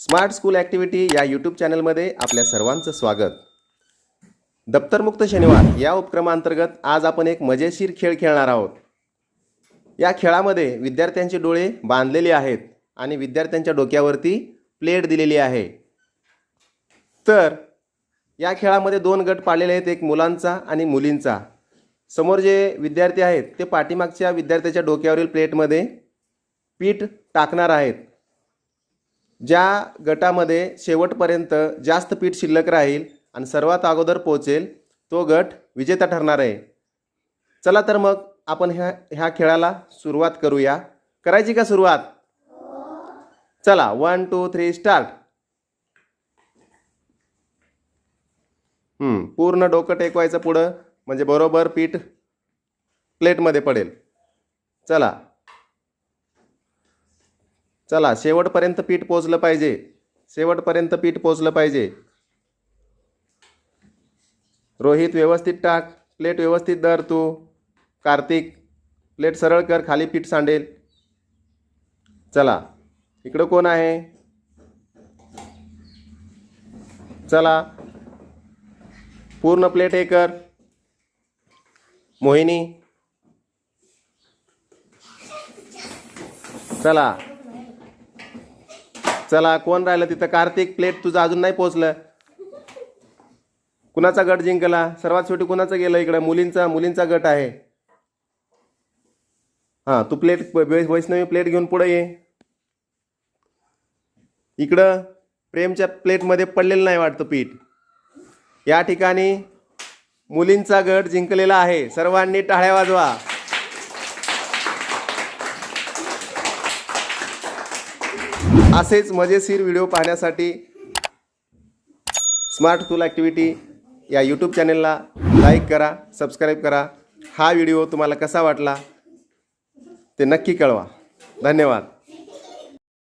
Smart school activity या YouTube चॅनलमध्ये आपल्या सर्वांचं स्वागत. दप्तरमुक्त शनिवार या उपक्रमांतर्गत आज आपण एक मजेशीर खेळ खेळणार आहोत. या खेळामध्ये विद्यार्थ्यांचे डोळे बांधलेले आहेत आणि विद्यार्थ्यांच्या डोक्यावरती प्लेट दिलेली आहे. तर या खेळामध्ये दोन गट पाडलेले आहेत एक मुलांचा आणि मुलींचा. समोर जे विद्यार्थी आहेत ते पाठीमागच्या विद्यार्थ्याच्या डोक्यावरील प्लेटमध्ये पीठ टाकणार आहेत. ज्या गटामध्ये शेवटपर्यंत जास्त पीठ शिल्लक राहील आणि सर्वात अगोदर पोहोचेल तो गट विजेता ठरणार आहे. चला तर मग आपण ह्या ह्या खेळाला सुरुवात करूया. करायची का सुरुवात? चला वन टू थ्री स्टार्ट पूर्ण डोकं टेकवायचं पुढं म्हणजे बरोबर पीठ प्लेटमध्ये पडेल. चला. चला शेवटपर्यंत पीठ पोचलं पाहिजे. शेवटपर्यंत पीठ पोचलं पाहिजे. रोहित व्यवस्थित टाक. प्लेट व्यवस्थित धर तू. कार्तिक प्लेट सरळ कर खाली पीठ सांडेल. चला इकडं कोण आहे? चला पूर्ण प्लेट हे कर. मोहिनी. चला. चला कोण राहिलं तिथं? कार्तिक प्लेट तुझं अजून नाही पोचलं. कुणाचा गट जिंकला? सर्वात शेवटी कुणाचं गेलं इकडं? मुलींचा मुलींचा गट आहे. हां तू प्लेट वैष्णवी प्लेट घेऊन पुढे ये. इकडं प्रेमच्या प्लेटमध्ये पडलेलं नाही वाटतं पीठ. या ठिकाणी मुलींचा गट जिंकलेला आहे. सर्वांनी टाळ्या वाजवा. असेच मजेशीर व्हिडिओ पाहण्यासाठी स्मार्ट टूल ॲक्टिव्हिटी या यूट्यूब चॅनलला लाईक करा सबस्क्राईब करा. हा व्हिडिओ तुम्हाला कसा वाटला ते नक्की कळवा. धन्यवाद.